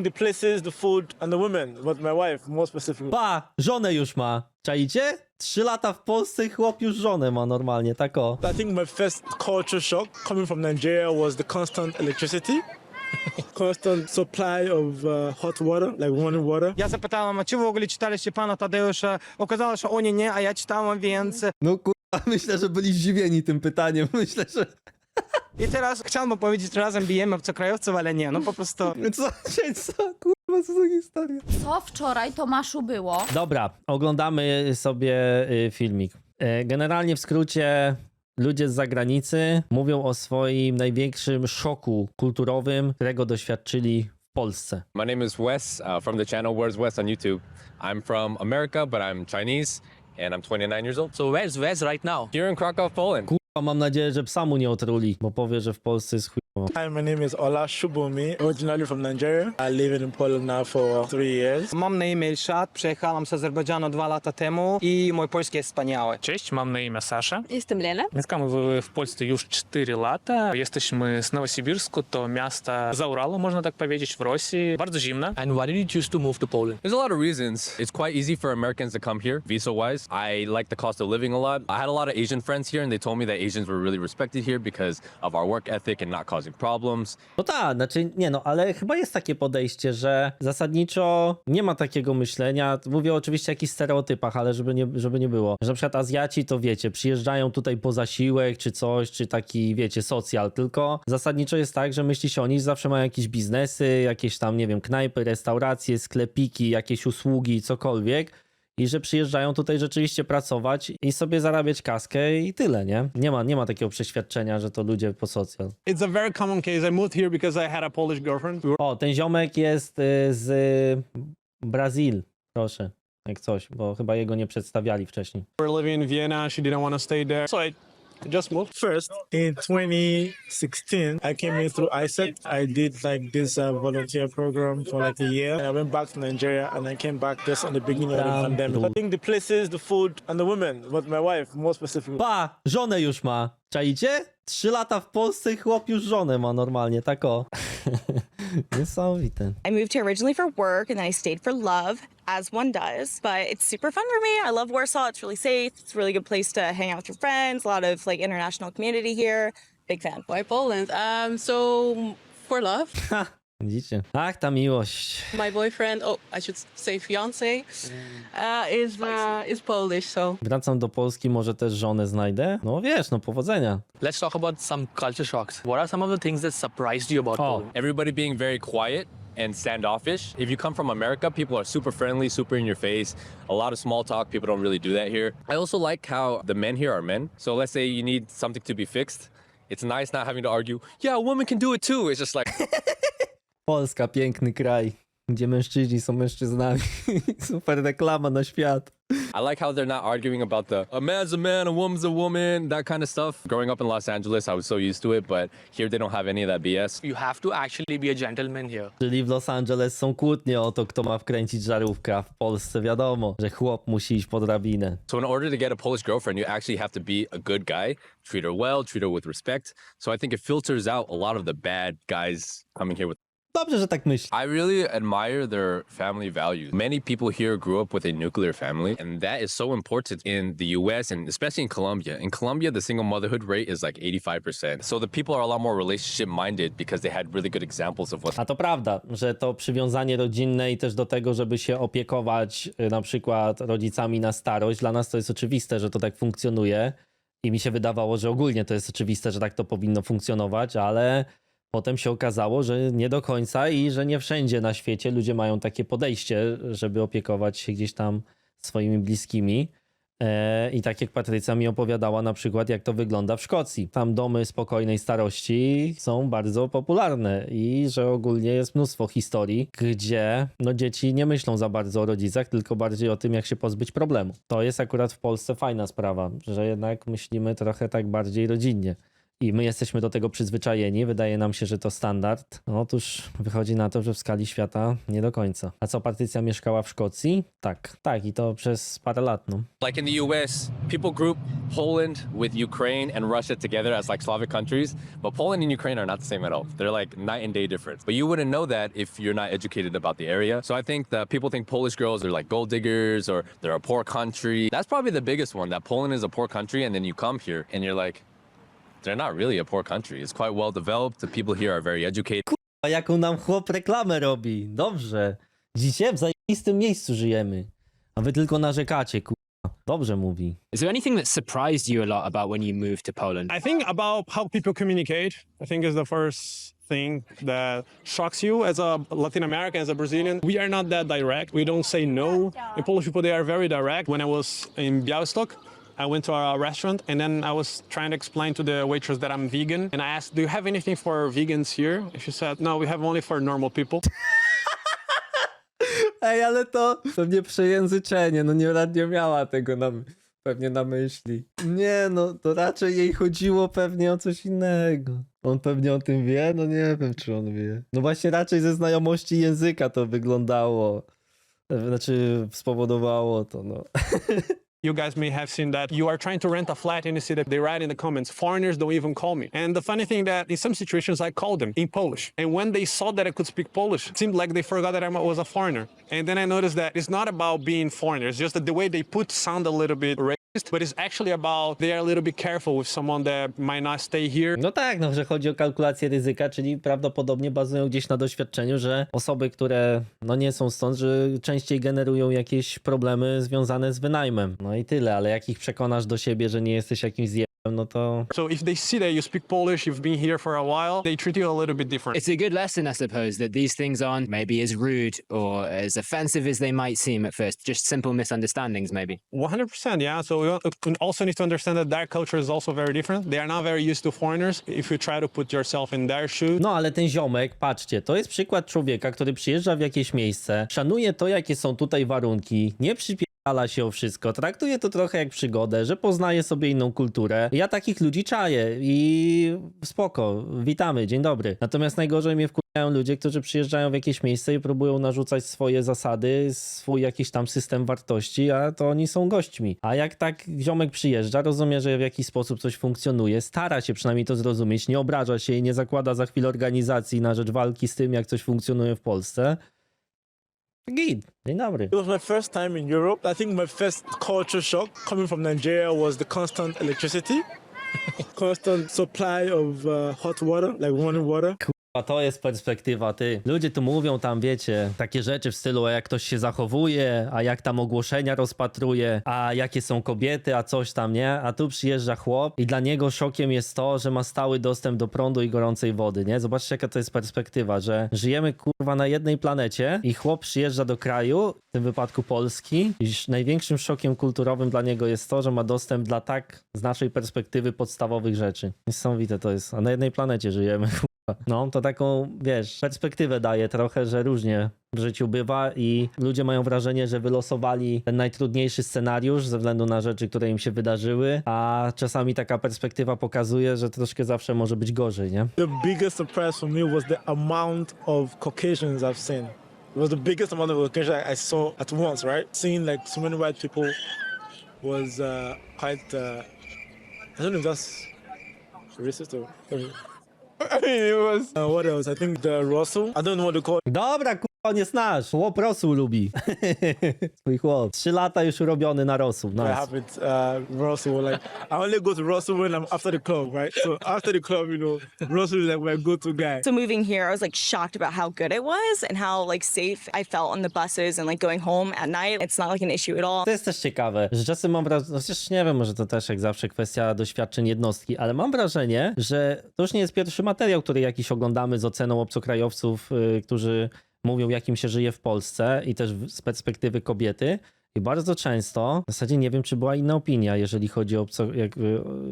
the places, the food and the women, but my wife more specifically. Pa, żonę już ma. Czajcie? Trzy lata w Polsce i chłop już żonę ma normalnie, tak o. I think my first culture shock coming from Nigeria was the constant electricity. Constant supply of uh, hot water, like warm water. Ja zapytałam, a czy w ogóle czytaliście pana Tadeusza? Okazało się, że oni nie, a ja czytałam, więc No kurwa, myślę, że byli zdziwieni tym pytaniem. Myślę, że i teraz chciałbym powiedzieć, razem bijemy obcokrajowców, ale nie, no po prostu... Co, co, kurwa, co za historia? Co wczoraj Tomaszu było? Dobra, oglądamy sobie y, filmik. E, Generalnie w skrócie ludzie z zagranicy mówią o swoim największym szoku kulturowym, którego doświadczyli w Polsce. My name is Wes uh, from the channel Where's Wes on YouTube. I'm from America, but I'm Chinese and I'm 29 years old. So where's Wes right now? Here in Krakow, Poland. Mam nadzieję, że psa mu nie otruli, bo powie, że w Polsce jest chujowo. Hi, my name is Ola Shubumi, originally from Nigeria. I live in Poland now for three years. Mam na imię Ilshad, przyjechałem z Azerbejdżanu dwa lata temu i mój polski jest wspaniały. Cześć, mam na imię Sasza. Jestem Lena. Mieszkamy w, w Polsce już 4 lata. Jesteśmy z Nowosibirsku, to miasta za Uralą, można tak powiedzieć, w Rosji. Bardzo zimno. And why did you choose to move to Poland? There's a lot of reasons. It's quite easy for Americans to come here, visa wise. I like the cost of living a lot. I had a lot of Asian friends here, and they told me that Asians were really respected here because of our work ethic and not causing problems. No tak, znaczy nie no, ale chyba jest takie podejście, że zasadniczo nie ma takiego myślenia. Mówię oczywiście o jakichś stereotypach, ale żeby nie, żeby nie było. Że na przykład Azjaci to wiecie, przyjeżdżają tutaj po zasiłek czy coś, czy taki wiecie, socjal, tylko zasadniczo jest tak, że myśli się oni, że zawsze mają jakieś biznesy, jakieś tam, nie wiem, knajpy, restauracje, sklepiki, jakieś usługi, cokolwiek. I że przyjeżdżają tutaj rzeczywiście pracować i sobie zarabiać kaskę i tyle, nie? Nie ma, nie ma takiego przeświadczenia, że to ludzie po socjal. It's a very common case. I moved here because I had a Polish girlfriend. Were O, ten ziomek jest y, z Brazil, proszę, jak coś, bo chyba jego nie przedstawiali wcześniej. living in Vienna. She didn't want to stay there. So I just moved. First, in 2016, I came in through ISEC. I did like this uh, volunteer program for like a year. And I went back to Nigeria and I came back just on the beginning of the pandemic. I think the places, the food, and the women, but my wife more specifically. Pa, żonę już ma, czaicie? Trzy lata w Polsce i chłop już żonę ma normalnie, tak o. Niesamowite. I moved here originally for work and then I stayed for love, as one does. But it's super fun for me. I love Warsaw. It's really safe. It's a really good place to hang out with your friends. A lot of like international community here. Big fan. Why Poland? Um, so for love, Ha, widzicie? Ach, ta miłość. my boyfriend, oh, I should say fiance, uh, is uh, is Polish. So Wracam do Polski, może też żonę znajdę? No wiesz, no powodzenia. Let's talk about some culture shocks. What are some of the things that surprised you about Oh. Poland? Everybody being very quiet and standoffish. If you come from America, people are super friendly, super in your face. A lot of small talk. People don't really do that here. I also like how the men here are men. So let's say you need something to be fixed. It's nice not having to argue. Yeah, a woman can do it too. It's just like Polska, piękny kraj, gdzie mężczyźni są mężczyznami. Super reklama na świat. I like how they're not arguing about the a man's a man, a woman's a woman, that kind of stuff. Growing up in Los Angeles, I was so used to it, but here they don't have any of that BS. You have to actually be a gentleman here. Czyli w Los Angeles są kłótnie o to, kto ma wkręcić żarówkę, a w Polsce wiadomo, że chłop musi iść po drabinę. So in order to get a Polish girlfriend, you actually have to be a good guy, treat her well, treat her with respect. So I think it filters out a lot of the bad guys coming here with Dobrze, że tak myśli. I really admire their family values. Many people here grew up with a nuclear family, and that is so important in the US and especially in Colombia. In Colombia, the single motherhood rate is like 85%. So the people are a lot more relationship minded because they had really good examples of what A to prawda, że to przywiązanie rodzinne i też do tego, żeby się opiekować y, na przykład rodzicami na starość, dla nas to jest oczywiste, że to tak funkcjonuje. I mi się wydawało, że ogólnie to jest oczywiste, że tak to powinno funkcjonować, ale potem się okazało, że nie do końca i że nie wszędzie na świecie ludzie mają takie podejście, żeby opiekować się gdzieś tam swoimi bliskimi. E, I tak jak Patrycja mi opowiadała na przykład, jak to wygląda w Szkocji. Tam domy spokojnej starości są bardzo popularne i że ogólnie jest mnóstwo historii, gdzie no, dzieci nie myślą za bardzo o rodzicach, tylko bardziej o tym, jak się pozbyć problemu. To jest akurat w Polsce fajna sprawa, że jednak myślimy trochę tak bardziej rodzinnie. I my jesteśmy do tego przyzwyczajeni, wydaje nam się, że to standard. No, Otóż wychodzi na to, że w skali świata nie do końca. A co, Patrycja mieszkała w Szkocji? Tak, tak i to przez parę lat, no. Like in the US, people group Poland with Ukraine and Russia together as like Slavic countries, but Poland and Ukraine are not the same at all. They're like night and day difference. But you wouldn't know that if you're not educated about the area. So I think that people think Polish girls are like gold diggers or they're a poor country. That's probably the biggest one that Poland is a poor country and then you come here and you're like they're not really a poor country. It's quite well developed. The people here are very educated. A jaką nam chłop reklamę robi. Dobrze. Dzisiaj w zajebistym miejscu żyjemy. A wy tylko narzekacie, kurwa. Dobrze mówi. Is there anything that surprised you a lot about when you moved to Poland? I think about how people communicate. I think is the first thing that shocks you as a Latin American, as a Brazilian. We are not that direct. We don't say no. And Polish people, they are very direct. When I was in Białystok, I went to a restaurant and then I was trying to explain to the waitress that I'm vegan. And I asked, do you have anything for vegans here? And she said, no, we have only for normal people. Ej, ale to pewnie przejęzyczenie, no nie, nie miała tego na, pewnie na myśli. Nie, no to raczej jej chodziło pewnie o coś innego. On pewnie o tym wie? No nie wiem, czy on wie. No właśnie raczej ze znajomości języka to wyglądało. Znaczy spowodowało to, no. You guys may have seen that you are trying to rent a flat and you see that they write in the comments, foreigners don't even call me. And the funny thing that in some situations I called them in Polish. And when they saw that I could speak Polish, it seemed like they forgot that I was a foreigner. And then I noticed that it's not about being foreigner, it's just that the way they put sound a little bit racist, but it's actually about they are a little bit careful with someone that might not stay here. No tak, no, że chodzi o kalkulację ryzyka, czyli prawdopodobnie bazują gdzieś na doświadczeniu, że osoby, które no nie są stąd, że częściej generują jakieś problemy związane z wynajmem. No i tyle, ale jak ich przekonasz do siebie, że nie jesteś jakimś zjebem, no to So if they see that you speak Polish, you've been here for a while, they treat you a little bit different. It's a good lesson, I suppose, that these things aren't maybe as rude or as offensive as they might seem at first. Just simple misunderstandings, maybe. 100%, yeah. So we al- also need to understand that their culture is also very different. They are not very used to foreigners. If you try to put yourself in their shoes, No ale ten ziomek, patrzcie, to jest przykład człowieka, który przyjeżdża w jakieś miejsce, szanuje to, jakie są tutaj warunki, nie przypierdala się o wszystko, traktuje to trochę jak przygodę, że poznaje sobie inną kulturę. Ja takich ludzi czaję i spoko, witamy, dzień dobry. Natomiast najgorzej mnie wkurzają ludzie, którzy przyjeżdżają w jakieś miejsce i próbują narzucać swoje zasady, swój jakiś tam system wartości, a to oni są gośćmi. A jak tak ziomek przyjeżdża, rozumie, że w jakiś sposób coś funkcjonuje, stara się przynajmniej to zrozumieć, nie obraża się i nie zakłada za chwilę organizacji na rzecz walki z tym, jak coś funkcjonuje w Polsce. Git, dzień dobry. It was my first time in Europe. I think my first culture shock coming from Nigeria was the constant electricity, constant supply of uh, hot water, like running water. A to jest perspektywa, ty. Ludzie tu mówią tam, wiecie, takie rzeczy w stylu, a jak ktoś się zachowuje, a jak tam ogłoszenia rozpatruje, a jakie są kobiety, a coś tam, nie? A tu przyjeżdża chłop i dla niego szokiem jest to, że ma stały dostęp do prądu i gorącej wody, nie? Zobaczcie, jaka to jest perspektywa, że żyjemy, kurwa, na jednej planecie i chłop przyjeżdża do kraju, w tym wypadku Polski, i największym szokiem kulturowym dla niego jest to, że ma dostęp dla tak, z naszej perspektywy, podstawowych rzeczy. Niesamowite to jest. A na jednej planecie żyjemy, no, to taką, wiesz, perspektywę daje trochę, że różnie w życiu bywa i ludzie mają wrażenie, że wylosowali ten najtrudniejszy scenariusz ze względu na rzeczy, które im się wydarzyły, a czasami taka perspektywa pokazuje, że troszkę zawsze może być gorzej, nie? The biggest surprise for me was the amount of Caucasians I've seen. It was the biggest amount of Caucasians I saw at once, right? Seeing like so many white people was uh, quite. Uh, I don't know if that's racist or. I mean, it was. Uh, what else? I think the Russell. I don't know what to call. Dobra, on jest nasz. Chłop rosół lubi. Twój chłop. Trzy lata już urobiony na rosół. I Nice. have it, uh, Russell. Like I only go to Russell when I'm after the club, right? So after the club, you know, Russell is like my go-to guy. So moving here, I was like shocked about how good it was and how like safe I felt on the buses and like going home at night. It's not like an issue at all. To jest też ciekawe, że czasem mam wrażenie, no chociaż nie wiem, może to też jak zawsze kwestia doświadczeń jednostki, ale mam wrażenie, że to już nie jest pierwszy materiał, który jakiś oglądamy z oceną obcokrajowców, yy, którzy mówią, jak im się żyje w Polsce i też z perspektywy kobiety. I bardzo często, w zasadzie nie wiem, czy była inna opinia, jeżeli chodzi o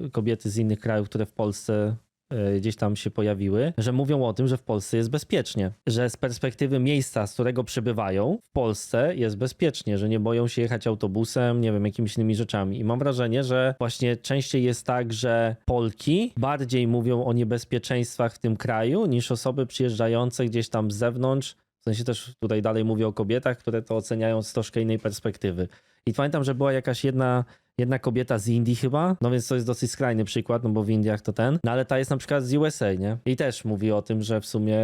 y, kobiety z innych krajów, które w Polsce y, gdzieś tam się pojawiły, że mówią o tym, że w Polsce jest bezpiecznie. Że z perspektywy miejsca, z którego przybywają, w Polsce jest bezpiecznie, że nie boją się jechać autobusem, nie wiem, jakimiś innymi rzeczami. I mam wrażenie, że właśnie częściej jest tak, że Polki bardziej mówią o niebezpieczeństwach w tym kraju niż osoby przyjeżdżające gdzieś tam z zewnątrz. W sensie też tutaj dalej mówię o kobietach, które to oceniają z troszkę innej perspektywy. I pamiętam, że była jakaś jedna, jedna kobieta z Indii chyba, no więc to jest dosyć skrajny przykład, no bo w Indiach to ten, no ale ta jest na przykład z USA, nie? I też mówi o tym, że w sumie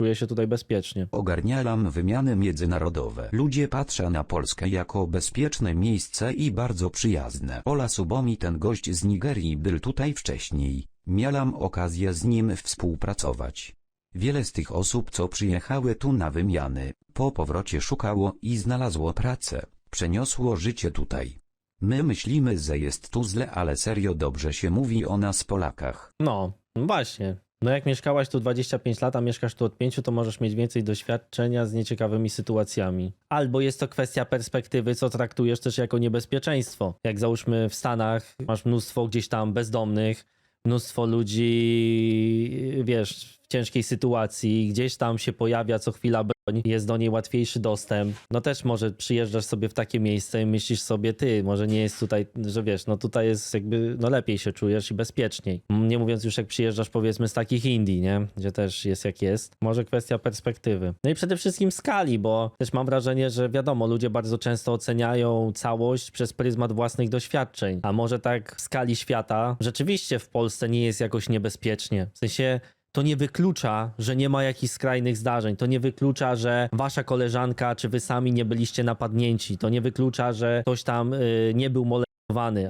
czuje się tutaj bezpiecznie. Ogarnialam wymiany międzynarodowe. Ludzie patrzą na Polskę jako bezpieczne miejsce i bardzo przyjazne. Ola Subomi ten gość z Nigerii był tutaj wcześniej. Miałam okazję z nim współpracować. Wiele z tych osób, co przyjechały tu na wymiany, po powrocie szukało i znalazło pracę. Przeniosło życie tutaj. My myślimy, że jest tu źle, ale serio dobrze się mówi o nas Polakach. No, właśnie. No jak mieszkałaś tu 25 lat, a mieszkasz tu od 5, to możesz mieć więcej doświadczenia z nieciekawymi sytuacjami. Albo jest to kwestia perspektywy, co traktujesz też jako niebezpieczeństwo. Jak załóżmy w Stanach masz mnóstwo gdzieś tam bezdomnych, mnóstwo ludzi, wiesz, w ciężkiej sytuacji, gdzieś tam się pojawia co chwila jest do niej łatwiejszy dostęp. No też może przyjeżdżasz sobie w takie miejsce i myślisz sobie, ty, może nie jest tutaj, że wiesz, no tutaj jest jakby, no lepiej się czujesz i bezpieczniej. Nie mówiąc już jak przyjeżdżasz powiedzmy z takich Indii, nie? Gdzie też jest jak jest. Może kwestia perspektywy. No i przede wszystkim skali, bo też mam wrażenie, że wiadomo, ludzie bardzo często oceniają całość przez pryzmat własnych doświadczeń. A może tak w skali świata rzeczywiście w Polsce nie jest jakoś niebezpiecznie. W sensie to nie wyklucza, że nie ma jakichś skrajnych zdarzeń. To nie wyklucza, że wasza koleżanka czy wy sami nie byliście napadnięci. To nie wyklucza, że ktoś tam y, nie był molestowany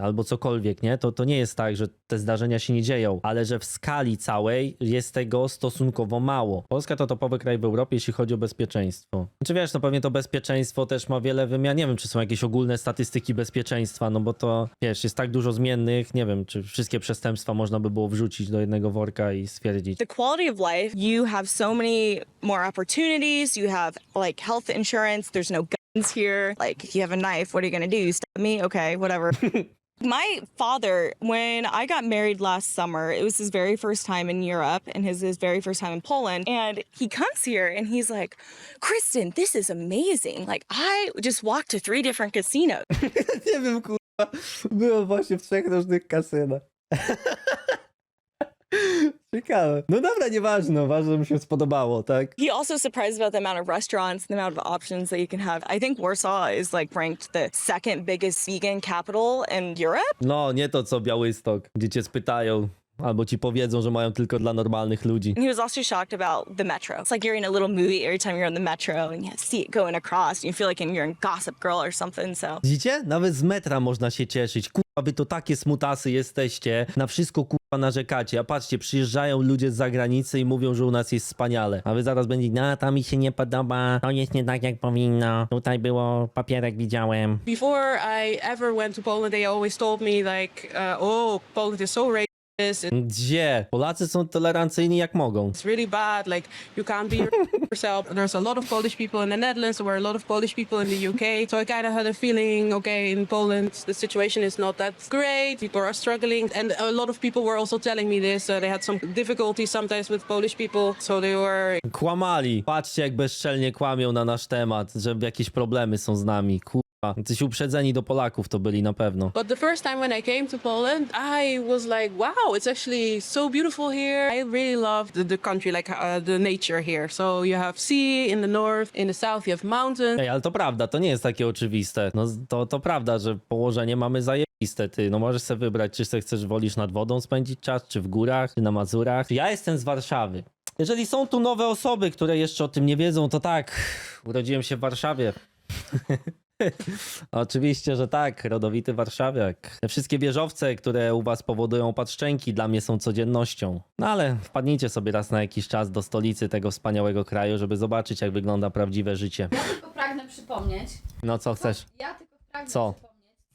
albo cokolwiek, nie? To, to nie jest tak, że te zdarzenia się nie dzieją, ale że w skali całej jest tego stosunkowo mało. Polska to topowy kraj w Europie, jeśli chodzi o bezpieczeństwo. Czy wiesz, no pewnie to bezpieczeństwo też ma wiele wymiar. Nie wiem, czy są jakieś ogólne statystyki bezpieczeństwa, no bo to, wiesz, jest tak dużo zmiennych. Nie wiem, czy wszystkie przestępstwa można by było wrzucić do jednego worka i stwierdzić. The quality of life, you have so many more opportunities. You have like health insurance. There's no here. Like, if you have a knife, what are you going to do? Stab me? Okay, whatever. My father, when I got married last summer, it was his very first time in Europe and his, his very first time in Poland. And he comes here and he's like, Kristen, this is amazing. Like, I just walked to three different casinos. Nie wiem, kurwa. Byłem właśnie w trzech różnych kasynach. Ciekawe. No dobra, nieważne. Ważne, że mi się spodobało, tak? He also surprised about the amount of restaurants, the amount of options that you can have. I think Warsaw is like ranked the second biggest vegan capital in Europe. No, nie to co Białystok, gdzie cię spytają, albo ci powiedzą, że mają tylko dla normalnych ludzi. He was also shocked about the metro. It's like you're in a little movie every time you're on the metro and you see it going across you feel like you're in Gossip Girl or something. So Widzicie? Nawet z metra można się cieszyć. Kurwa, wy to takie smutasy jesteście. Na wszystko kurwa narzekacie. A patrzcie, przyjeżdżają ludzie z zagranicy i mówią, że u nas jest wspaniale. A wy zaraz będziecie, no to mi się nie podoba, to jest nie tak jak powinno. Tutaj było, papierek widziałem. Before I ever went to Poland, they always told me like, uh, "Oh, Poland is so racist. Gdzie? Polacy są tolerancyjni jak mogą. It's really bad. Like, you can't be yourself." There's a lot of Polish people in the Netherlands. There were a lot of Polish people in the UK. So I kind of had a feeling, okay, in Poland the situation is not that great. People are struggling, and a lot of people were also telling me this. Uh, they had some difficulties sometimes with Polish people, so they were Kłamali. Patrzcie, jak bezczelnie kłamią na nasz temat, że jakieś problemy są z nami. Kurwa. Coś uprzedzeni do Polaków to byli na pewno. But the first time when I came to Poland, I was like, wow, it's actually so beautiful here. I really love the, the country, like uh, the nature here. So you have sea in the north, in the south you have mountains. Ej, ale to prawda, to nie jest takie oczywiste. No to, to prawda, że położenie mamy zajebiste, ty. No możesz sobie wybrać, czy se chcesz, wolisz nad wodą spędzić czas, czy w górach, czy na Mazurach. Ja jestem z Warszawy. Jeżeli są tu nowe osoby, które jeszcze o tym nie wiedzą, to tak, urodziłem się w Warszawie. Oczywiście, że tak, rodowity warszawiak. Te wszystkie wieżowce, które u was powodują patrzczęki, dla mnie są codziennością. No ale wpadnijcie sobie raz na jakiś czas do stolicy tego wspaniałego kraju, żeby zobaczyć, jak wygląda prawdziwe życie. Ja tylko pragnę przypomnieć. No co chcesz? Ja tylko pragnę Co? przypomnieć.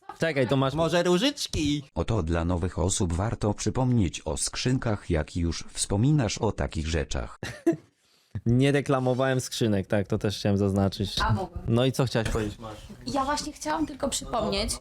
Co Czekaj, to masz może różyczki. Oto dla nowych osób warto przypomnieć o skrzynkach, jak już wspominasz o takich rzeczach. Nie reklamowałem skrzynek, tak, to też chciałem zaznaczyć. A mogłem. No i co chciałaś powiedzieć? Ja właśnie chciałam tylko przypomnieć,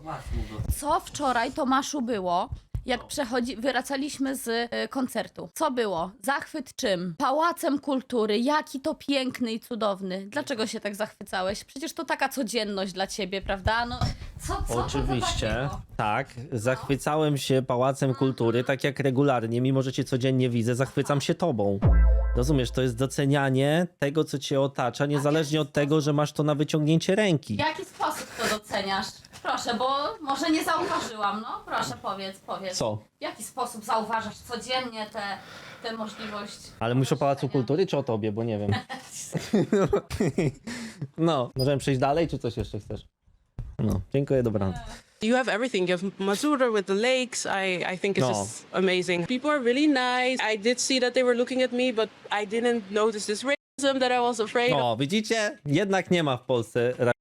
co wczoraj Tomaszu było, Jak przechodzi, wracaliśmy z y, koncertu. Co było? Zachwyt czym? Pałacem kultury. Jaki to piękny i cudowny. Dlaczego się tak zachwycałeś? Przecież to taka codzienność dla ciebie, prawda? No, co, co to Oczywiście, takiego? tak. Zachwycałem się Pałacem Kultury, tak jak regularnie, mimo że cię codziennie widzę, zachwycam się tobą. Rozumiesz, to jest docenianie tego, co cię otacza, niezależnie od tego, że masz to na wyciągnięcie ręki. W jaki sposób to doceniasz? Proszę, bo może nie zauważyłam, no. Proszę, powiedz, powiedz. Co? W jaki sposób zauważasz codziennie tę te, te możliwość? Ale mówisz o Pałacu Kultury, czy o tobie, bo nie wiem. No, możemy przejść dalej, czy coś jeszcze chcesz? No, dziękuję, dobranoc. You have everything. You have Mazura with the lakes. I, I think it's No. just amazing. People are really nice. I did see that they were looking at me, but I didn't notice this racism that I was afraid of. O, widzicie? Jednak nie ma w Polsce.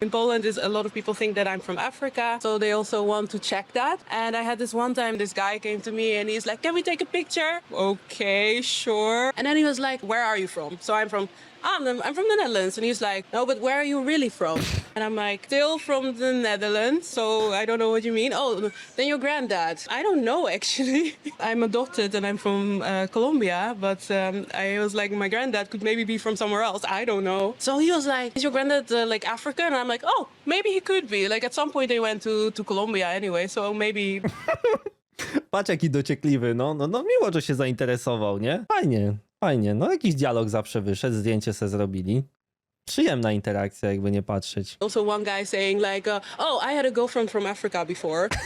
In Poland, is a lot of people think that I'm from Africa, so they also want to check that. And I had this one time, this guy came to me and he's like, "Can we take a picture?" Okay, sure. And then he was like, "Where are you from?" So I'm from. I'm, I'm from the Netherlands, and he's like, "No, but where are you really from?" And I'm like, "Still from the Netherlands." So I don't know what you mean. Oh, then your granddad? I don't know actually. I'm adopted, and I'm from uh, Colombia, but um, I was like, my granddad could maybe be from somewhere else. I don't know. So he was like, "Is your granddad uh, like African?" And I'm like, "Oh, maybe he could be." Like at some point they went to to Colombia anyway, so maybe Patrz jaki dociekliwy, no, no, no miło, że się zainteresował, nie? Fajnie, fajnie. No jakiś dialog zawsze wyszedł, zdjęcie se zrobili. Przyjemna interakcja, jakby nie patrzeć. also one guy saying like, uh, "Oh, I had a girlfriend from Africa before."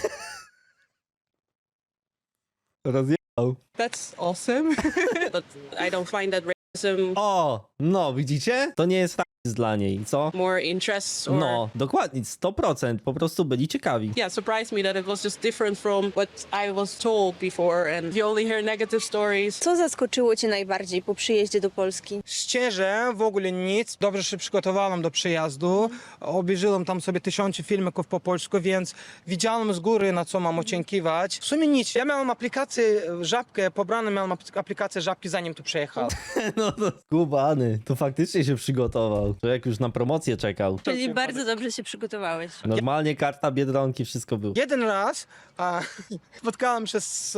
Rozjechał. That's awesome, but I don't find that O, no widzicie? To nie jest rasizm dla niej, co? more interests or No, dokładnie, 100%. Po prostu byli ciekawi. yeah surprised me that it was just different from what I was told before, and you only hear negative stories. Co zaskoczyło cię najbardziej po przyjeździe do Polski? Szczerze, w ogóle nic. Dobrze się przygotowałem do przyjazdu. Obejrzałem tam sobie tysiące filmików po polsku, więc widziałem z góry, na co mam oczekiwać. W sumie nic. Ja miałem aplikację Żabkę, pobrane miałem apl- aplikację Żabki zanim tu przyjechałem. No to skubany, to faktycznie się przygotował. To jak już na promocję czekał. Czyli bardzo dobrze się przygotowałeś. Normalnie karta Biedronki, wszystko było. Jeden raz a, spotkałem się z,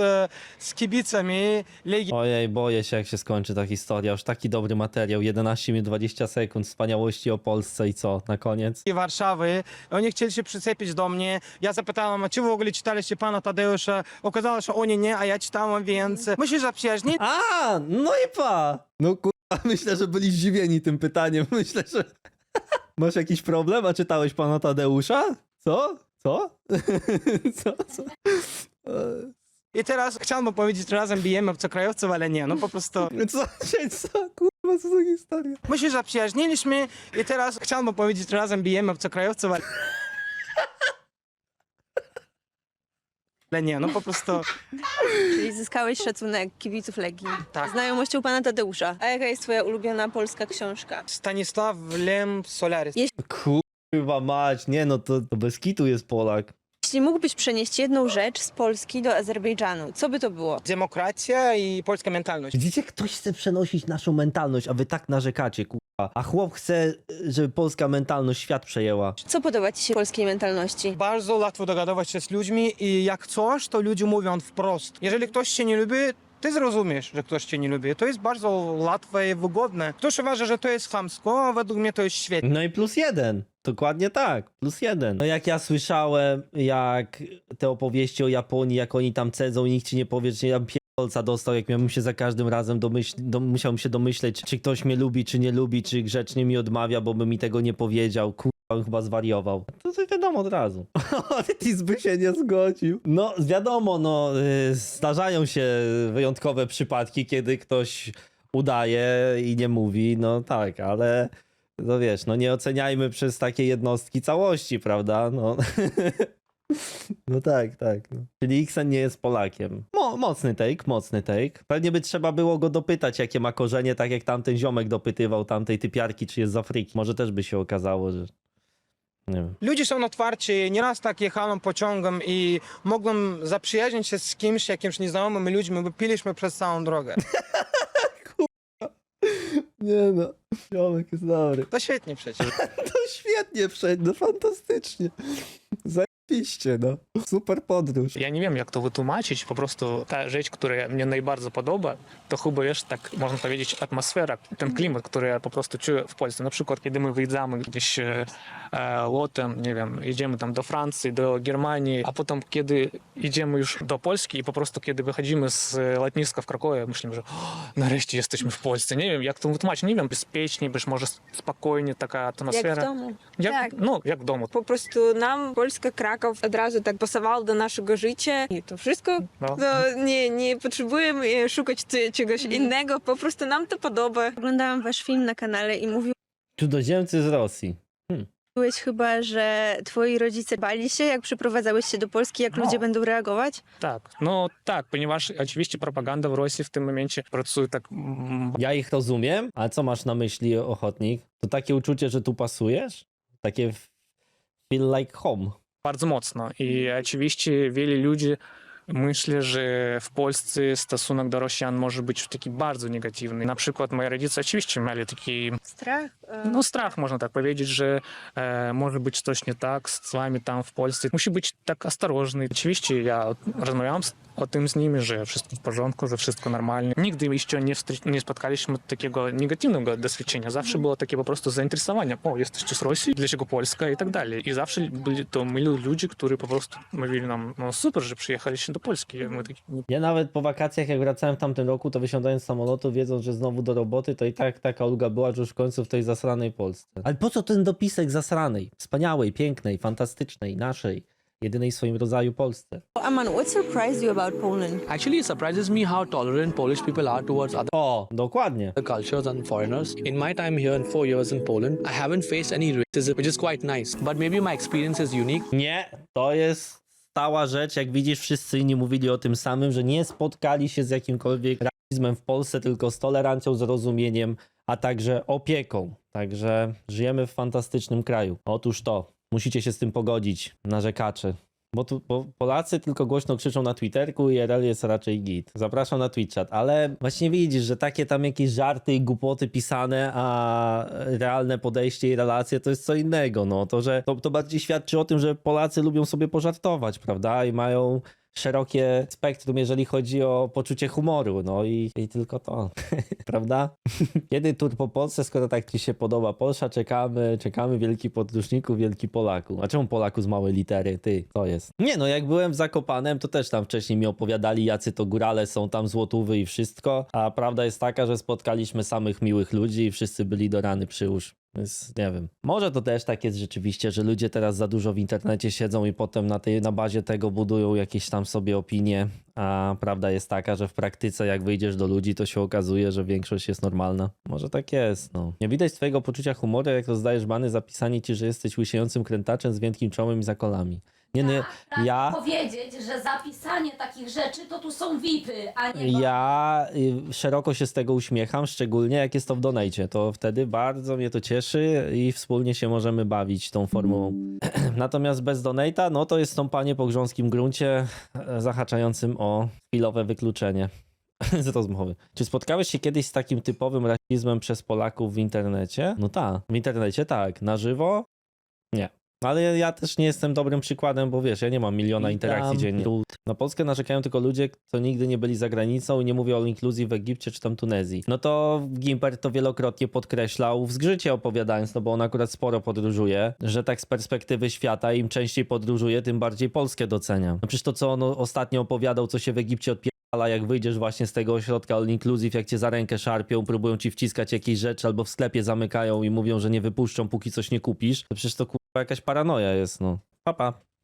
z kibicami Legii Ojej, boję się jak się skończy ta historia. Już taki dobry materiał, 11 minut 20 sekund wspaniałości o Polsce i co, na koniec? Warszawy. Oni chcieli się przyczepić do mnie. Ja zapytałem, a czy w ogóle czytaliście pana Tadeusza? Okazało się, że oni nie, a ja czytałem, więc my się zaprzyjaźnili. A, no i pa! No kurwa, myślę, że byli zdziwieni tym pytaniem. Myślę, że... Masz jakiś problem? A czytałeś pana Tadeusza? Co? Co? Co? Co? I teraz chciałbym powiedzieć, że razem bijemy obcokrajowców, ale nie, no po prostu. Co? Co? Kurwa, co za historia? My się zaprzyjaźniliśmy i teraz chciałbym powiedzieć, że razem bijemy obcokrajowców, ale... Ale nie, no po prostu... Czyli zyskałeś szacunek kibiców Legii. Tak. Znajomością pana Tadeusza. A jaka jest twoja ulubiona polska książka? Stanisław Lem Solaris. Kurwa mać, nie no, to, to bez kitu jest Polak. Jeśli mógłbyś przenieść jedną rzecz z Polski do Azerbejdżanu, co by to było? Demokracja i polska mentalność. Widzicie, ktoś chce przenosić naszą mentalność, a wy tak narzekacie, kurwa. A chłop chce, żeby polska mentalność świat przejęła. Co podoba ci się w polskiej mentalności? Bardzo łatwo dogadywać się z ludźmi i jak coś, to ludzie mówią wprost. Jeżeli ktoś cię nie lubi, ty zrozumiesz, że ktoś cię nie lubi. To jest bardzo łatwe i wygodne. Ktoś uważa, że to jest chamsko, a według mnie to jest świetne. No i plus jeden. Dokładnie tak, plus jeden. No jak ja słyszałem, jak te opowieści o Japonii, jak oni tam cedzą i nikt ci nie powie, że ja pierdolca dostał, jak miałbym się za każdym razem domyśl, się domyśleć, czy ktoś mnie lubi, czy nie lubi, czy grzecznie mi odmawia, bo by mi tego nie powiedział. Kurwa, on chyba zwariował. To, to wiadomo od razu. Otis by się nie zgodził. No wiadomo, no y, zdarzają się wyjątkowe przypadki, kiedy ktoś udaje i nie mówi, no tak, ale no wiesz, no nie oceniajmy przez takie jednostki całości, prawda? No, no tak, tak. No. Czyli Xen nie jest Polakiem. Mo mocny take, mocny take. Pewnie by trzeba było go dopytać, jakie ma korzenie, tak jak tamten ziomek dopytywał tamtej typiarki, czy jest z Afryki. Może też by się okazało, że... Ludzie są otwarci. Nieraz tak jechałem pociągiem i mogłem zaprzyjaźnić się z kimś, jakimś nieznajomymi ludźmi, bo piliśmy przez całą drogę. Nie no, ziomek jest dobry. To świetnie przecież. To świetnie wszedł, no fantastycznie. Piście, no. Super podróż. Ja nie wiem, jak to wytłumaczyć. Po prostu ta rzecz, która mnie najbardziej podoba, to chyba jest tak, można powiedzieć, atmosfera, ten klimat, który ja po prostu czuję w Polsce. Na przykład, kiedy my wyjeżdżamy gdzieś e, e lotem, nie wiem, jedziemy tam do Francji, do Germanii, a potem, kiedy idziemy już do Polski i po prostu, kiedy wychodzimy z lotniska w Krakowie, myślimy, że nareszcie jesteśmy w Polsce. Nie wiem, jak to wytłumaczyć. Nie wiem, bezpiecznie, być może spokojnie taka atmosfera. Jak w domu. Jak, tak. No, jak w domu. Po prostu nam Polska, Kraków od razu tak pasowało do naszego życia i to wszystko. No. To nie, nie potrzebujemy e, szukać czegoś innego, po prostu nam to podoba. Oglądałam wasz film na kanale i mówiłeś Cudzoziemcy z Rosji. chyba, że twoi rodzice bali się, jak przyprowadzałeś się do Polski, jak No. ludzie będą reagować? Tak, no tak, ponieważ oczywiście propaganda w Rosji w tym momencie pracuje tak Ja ich rozumiem, ale co masz na myśli, ochotnik? To takie uczucie, że tu pasujesz? Takie feel like home. Bardzo mocno. I oczywiście wiele ludzi myśli, że w Polsce stosunek do Rosjan może być taki bardzo negatywny. Na przykład moi rodzice oczywiście mieli taki Strach? E, no, strach, można tak powiedzieć, że e, może być coś nie tak z wami tam w Polsce. Musi być tak ostrożny. Oczywiście ja rozmawiałam z, o tym z nimi, że wszystko w porządku, że wszystko normalnie. Nigdy jeszcze nie, nie spotkaliśmy takiego negatywnego doświadczenia. Zawsze było takie po prostu zainteresowanie. O, jesteście z Rosji, dlaczego Polska i tak dalej. I zawsze byli to mili ludzie, którzy po prostu mówili nam, no super, że przyjechaliście do Polski. Taki, Ja nawet po wakacjach, jak wracałem w tamtym roku, to wysiadając z samolotu, wiedząc, że znowu do roboty, to i tak taka ulga była, że już w końcu w tej zasranej Polsce. Ale po co ten dopisek zasranej? Wspaniałej, pięknej, fantastycznej, naszej, jedynej w swoim rodzaju Polsce. Aman, what surprised you about Poland? Actually, it surprises me how tolerant Polish people are towards other O, dokładnie. cultures and foreigners. In my time here and four years in Poland, I haven't faced any racism, which is quite nice. But maybe my experience is unique. Nie, to jest stała rzecz. Jak widzisz, wszyscy inni mówili o tym samym, że nie spotkali się z jakimkolwiek rasizmem w Polsce, tylko z tolerancją, zrozumieniem, a także opieką. Także żyjemy w fantastycznym kraju. Otóż to, musicie się z tym pogodzić, narzekacze. Bo, tu, bo Polacy tylko głośno krzyczą na Twitterku i RL jest raczej git. Zapraszam na Twitchat, ale właśnie widzisz, że takie tam jakieś żarty i głupoty pisane, a realne podejście i relacje to jest co innego. No to, że to, to bardziej świadczy o tym, że Polacy lubią sobie pożartować, prawda? I mają szerokie spektrum, jeżeli chodzi o poczucie humoru, no i, i tylko to, prawda? Kiedy tur po Polsce, skoro tak ci się podoba Polsza, czekamy, czekamy wielki podróżniku, wielki Polaku. A czemu Polaku z małej litery? Ty, to jest. Nie no, jak byłem w Zakopanem, to też tam wcześniej mi opowiadali, jacy to górale są tam złotówy i wszystko, a prawda jest taka, że spotkaliśmy samych miłych ludzi i wszyscy byli do rany przyłóż. Więc nie wiem. Może to też tak jest rzeczywiście, że ludzie teraz za dużo w internecie siedzą i potem na, tej, na bazie tego budują jakieś tam sobie opinie, a prawda jest taka, że w praktyce jak wyjdziesz do ludzi, to się okazuje, że większość jest normalna. Może tak jest, no. Nie widać twojego poczucia humoru, jak rozdajesz bany zapisanie ci, że jesteś łysiejącym krętaczem z wielkim czołem i zakolami. Nie, nie, Tak, ja... powiedzieć, że zapisanie takich rzeczy to tu są VIPy, a nie Ja y, szeroko się z tego uśmiecham, szczególnie jak jest to w donajcie. To wtedy bardzo mnie to cieszy i wspólnie się możemy bawić tą formułą. Natomiast bez donata, no to jest stąpanie po grząskim gruncie e, zahaczającym o chwilowe wykluczenie z rozmowy. Czy spotkałeś się kiedyś z takim typowym rasizmem przez Polaków w internecie? No tak, w internecie tak. Na żywo? Ale ja też nie jestem dobrym przykładem, bo wiesz, ja nie mam miliona interakcji dziennie. Na Polskę narzekają tylko ludzie, co nigdy nie byli za granicą i nie mówię o inkluzji w Egipcie czy tam Tunezji. No to Gimper to wielokrotnie podkreślał w zgrzycie opowiadając, no bo on akurat sporo podróżuje, że tak z perspektywy świata im częściej podróżuje, tym bardziej Polskę docenia. No przecież to, co on ostatnio opowiadał, co się w Egipcie odpierdala, jak wyjdziesz właśnie z tego ośrodka all inclusive, jak cię za rękę szarpią, próbują ci wciskać jakieś rzeczy albo w sklepie zamykają i mówią, że nie wypuszczą, póki coś nie kupisz, to przecież to kurwa jakaś paranoja jest, no. Papa. Pa.